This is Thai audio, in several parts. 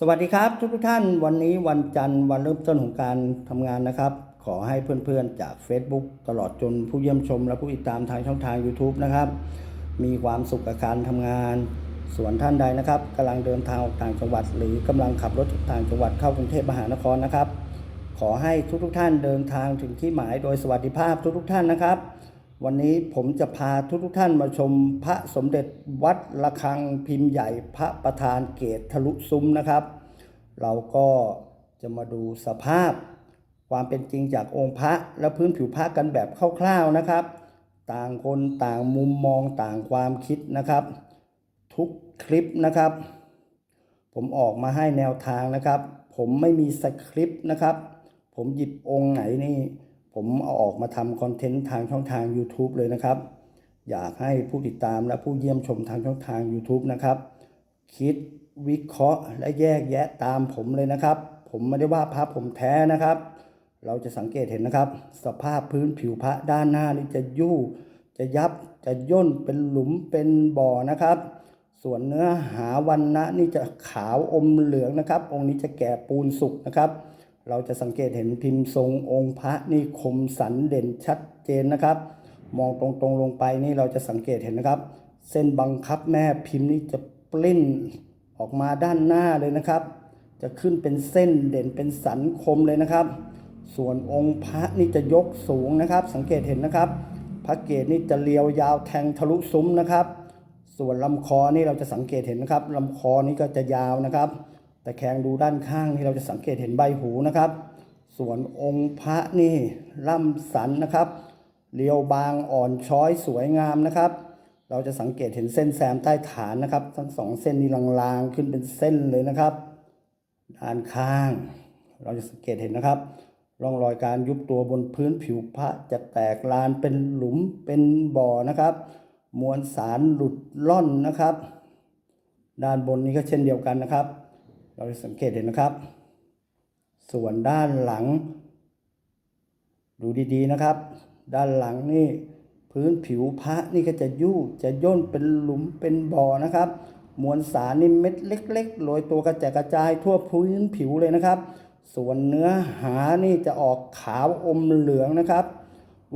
สวัสดีครับทุกทุกท่านวันนี้วันจันทร์วันเริ่มต้นของการทำงานนะครับ ขอให้เพื่อนๆจาก Facebook ตลอดจนผู้เยี่ยมชม และผู้ติดตามทางช่องทาง YouTube นะครับ มีความสุขกับการทำงาน ส่วนท่านใดนะครับกำลังเดินทางออกต่างจังหวัด หรือกำลังขับรถจากต่างจังหวัดเข้ากรุงเทพมหานครนะครับ ขอให้ทุกๆทท่านเดินทางถึงที่หมายโดยสวัสดิภาพทุกๆทท่านนะครับ วันนี้ผมจะพาทุกๆทท่านมาชมพระสมเด็จวัดระฆังพิมพ์ใหญ่พระประธานเกตทะลุซุ้มนะครับ เราก็จะมาดูสภาพ ความเป็นจริงจากองค์พระและพื้นผิวพระกันแบบคร่าวๆนะครับ ต่างคนต่างมุมมองต่างความคิดนะครับ ทุกคลิปนะครับ ผมออกมาให้แนวทางนะครับ ผมไม่มีสคริปต์นะครับ ผมหยิบองค์ไหนนี่ ผมเอาออกมาทำคอนเทนต์ทางช่องทาง YouTube เลยนะครับ อยากให้ผู้ติดตามและผู้เยี่ยมชมทางช่องทาง YouTube นะครับ คิดวิเคราะห์และแยกแยะตามผมเลยนะครับ ผมไม่ได้ว่าพระผมแท้นะครับ เราจะสังเกตเห็นนะครับ สภาพพื้นผิวพระด้านหน้านี่จะยู่ จะยับจะย่นเป็นหลุมเป็นบ่อนะครับ ส่วนเนื้อหาวันนะนี่จะขาวอมเหลืองนะครับ องค์นี้จะแก่ปูนสุกนะครับ เราจะสังเกตเห็นพิมพ์ทรงองค์พระนี่คมสันเด่นชัดเจนนะครับ มองตรงๆลงไปนี่เราจะสังเกตเห็นนะครับ เส้นบังคับแม่พิมพ์นี่จะปลิ้นออกมาด้านหน้าเลยนะครับ จะขึ้นเป็นเส้นเด่นเป็นสันคมเลยนะครับ ส่วนองค์พระนี่จะยกสูงนะครับ สังเกตเห็นนะครับ พระเกศนี่จะเรียวยาวแทงทะลุซุ้มนะครับ ส่วนลำคอนี่เราจะสังเกตเห็นนะครับลำคอนี่ก็จะยาวนะครับ แต่แขงดูด้านข้างนี่เราจะสังเกตเห็นใบหูนะครับ ส่วนองค์พระนี่ล่ำสันนะครับเรียวบางอ่อนช้อยสวยงามนะครับ เราจะสังเกตเห็นเส้นแซมใต้ฐานนะครับ ทั้งสองเส้นนี้ลางๆขึ้นเป็นเส้นเลยนะครับ ด้านข้าง เราจะสังเกตเห็นนะครับร่องรอยการยุบตัวบนพื้นผิวพระจะแตกลานเป็นหลุมเป็นบ่อนะครับ มวลสารหลุดล่อนนะครับ ด้านบนนี้ก็เช่นเดียวกันนะครับ เราสังเกตเห็นนะครับ ส่วนด้านหลัง ดูดีๆนะครับ ด้านหลังนี่พื้นผิวพระนี่ก็จะยู่จะย่นเป็นหลุมเป็นบ่อนะครับ มวลสารนี่เม็ดเล็กๆโรยตัวกระจายกระจายทั่วพื้นผิวเลยนะครับ ส่วนเนื้อหานี่จะออกขาวอมเหลืองนะครับ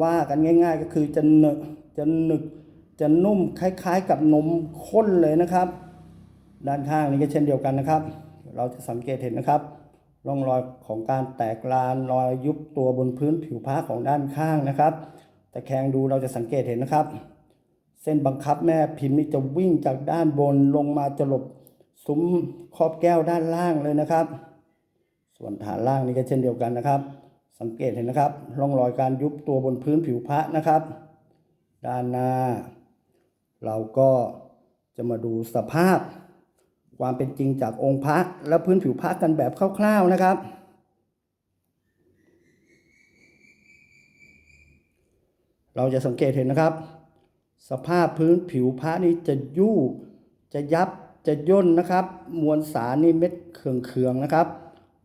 ว่ากันง่าย ๆ ก็คือจะหนึกจะหนึกจะนุ่มคล้ายๆ กับนมข้นเลยนะครับ ด้านข้างนี้ก็เช่นเดียวกันนะครับ เราจะสังเกตเห็นนะครับ ร่องรอยของการแตกลานรอยยุบตัวบนพื้นผิวผ้าของด้านข้างนะครับแต่แคงดูเราจะสังเกตเห็นนะครับ เส้นบังคับแม่พิมพ์นี่จะวิ่งจากด้านบนลงมาจะหลบซุ้มครอบแก้วด้านล่างเลยนะครับ ส่วนฐานล่างนี่ก็เช่นเดียวกันนะครับ สังเกตเห็นนะครับ ร่องรอยการยุบตัวบนพื้นผิวพระนะครับ ด้านหน้า เราก็จะมาดูสภาพ ความเป็นจริงจากองค์พระและพื้นผิวพระกันแบบคร่าวๆนะครับ เราจะสังเกตเห็นนะครับ สภาพพื้นผิวพระนี่จะยู่จะยับจะย่นนะครับ มวลสารนี่เม็ดเคืองๆนะครับ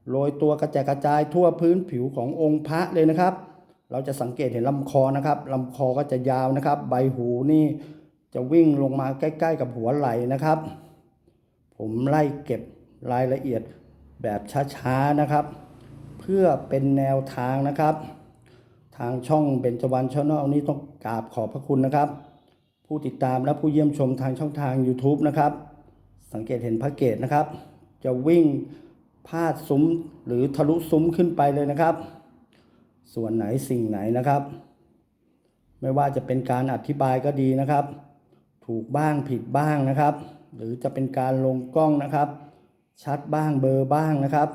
โรยตัวกระจายกระจายทั่วพื้นผิวขององค์พระเลยนะครับ เราจะสังเกตเห็นลำคอนะครับลำคอก็จะยาวนะครับ ใบหูนี่จะวิ่งลงมาใกล้ ๆ กับหัวไหล่นะครับ ผมไล่เก็บรายละเอียดแบบช้าๆนะครับ เพื่อเป็นแนวทางนะครับ ทางช่องเบญจวรรณชาแนลนี้ต้องกราบขอบพระคุณนะครับ ผู้ติดตามและผู้เยี่ยมชมทางช่องทาง YouTube นะครับ สังเกตเห็นพระเกตนะครับ จะวิ่งพาดซุ้มหรือทะลุซุ้มขึ้นไปเลยนะครับ ส่วนไหนสิ่งไหนนะครับ ไม่ว่าจะเป็นการอธิบายก็ดีนะครับ ถูกบ้างผิดบ้างนะครับ หรือจะเป็นการลงกล้องนะครับ ชัดบ้างเบอร์บ้างนะครับ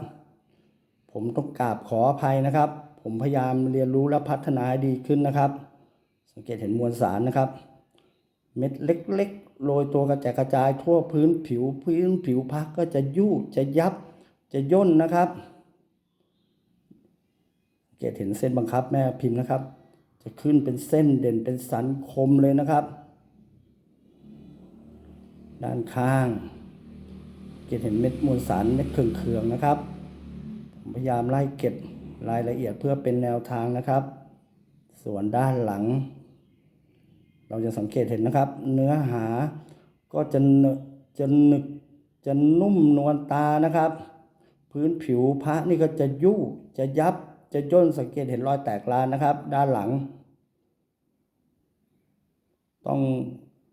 ผมต้องกราบขออภัยนะครับ ผมพยายามเรียนรู้และพัฒนาให้ดีขึ้นนะครับ สังเกตเห็นมวลสารนะครับ เม็ดเล็กๆโรยตัวกระจายกระจายทั่วพื้นผิวพื้นผิวพักก็จะยู่จะยับจะย่นนะครับสังเกตเห็นเส้นบังคับแม่พิมพ์นะครับ จะขึ้นเป็นเส้นเด่นเป็นสันคมเลยนะครับ ด้านข้างเก็บเห็นเม็ดมวลสารเม็ดเคืองๆนะครับผมพยายามไล่เก็บรายละเอียดเพื่อเป็นแนวทางนะครับ ส่วนด้านหลัง เราจะสังเกตเห็นนะครับ เนื้อหาก็จะเนจะหนึกจะนุ่มนวลตานะครับ พื้นผิวพระนี่ก็จะยุ่จะยับจะย่นสังเกตเห็นรอยแตกลานนะครับ ด้านหลัง ต้อง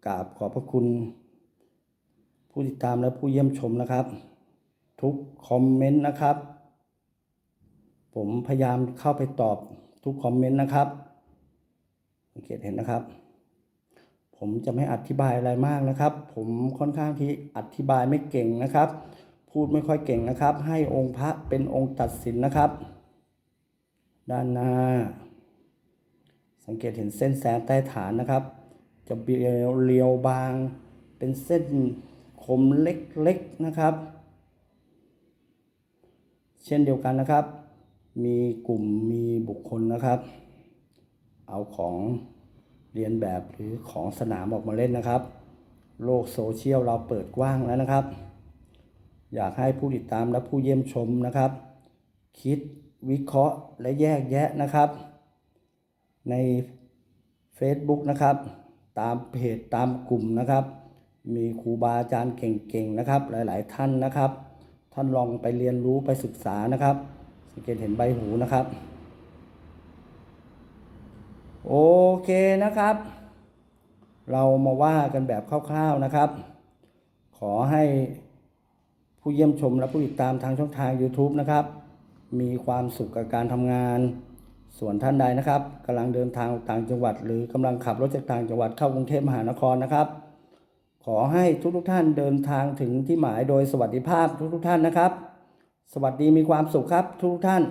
กราบขอบพระคุณ ผู้ติดตามและผู้เยี่ยมชมนะครับ ทุกคอมเมนต์นะครับ ผมพยายามเข้าไปตอบทุกคอมเมนต์นะครับสังเกตเห็นนะครับ ผมจะไม่อธิบายอะไรมากนะครับ ผมค่อนข้างที่อธิบายไม่เก่งนะครับ พูดไม่ค่อยเก่งนะครับ ให้องค์พระเป็นองค์ตัดสินนะครับ ด้านหน้า สังเกตเห็นเส้นแสงใต้ฐานนะครับ จะเรียวเรียวบางเป็นเส้น มเล็กๆนะครับ เช่นเดียวกันนะครับ มีกลุ่มมีบุคคลนะครับ เอาของเรียนแบบหรือของสนามออกมาเล่นนะครับ โลกโซเชียลเราเปิดกว้างแล้วนะครับ อยากให้ผู้ติดตามและผู้เยี่ยมชมนะครับ คิดวิเคราะห์และแยกแยะนะครับ ใน Facebook นะครับ ตามเพจตามกลุ่มนะครับ มีครูบาอาจารย์เก่งๆนะครับ หลายๆท่านนะครับ ท่านลองไปเรียนรู้ไปศึกษานะครับ สังเกตเห็นใบหูนะครับ โอเคนะครับ เรามาว่ากันแบบคร่าวๆนะครับ ขอให้ผู้เยี่ยมชมและผู้ติดตามทางช่องทาง YouTube นะครับ มีความสุขกับการทำงาน ส่วนท่านใดนะครับกำลังเดินทางต่างจังหวัด หรือกำลังขับรถจากต่างจังหวัดเข้ากรุงเทพมหานครนะครับ ขอให้ทุกทุกท่านเดินทางถึงที่หมายโดยสวัสดิภาพทุกทุกท่านนะครับ สวัสดีมีความสุขครับทุกท่าน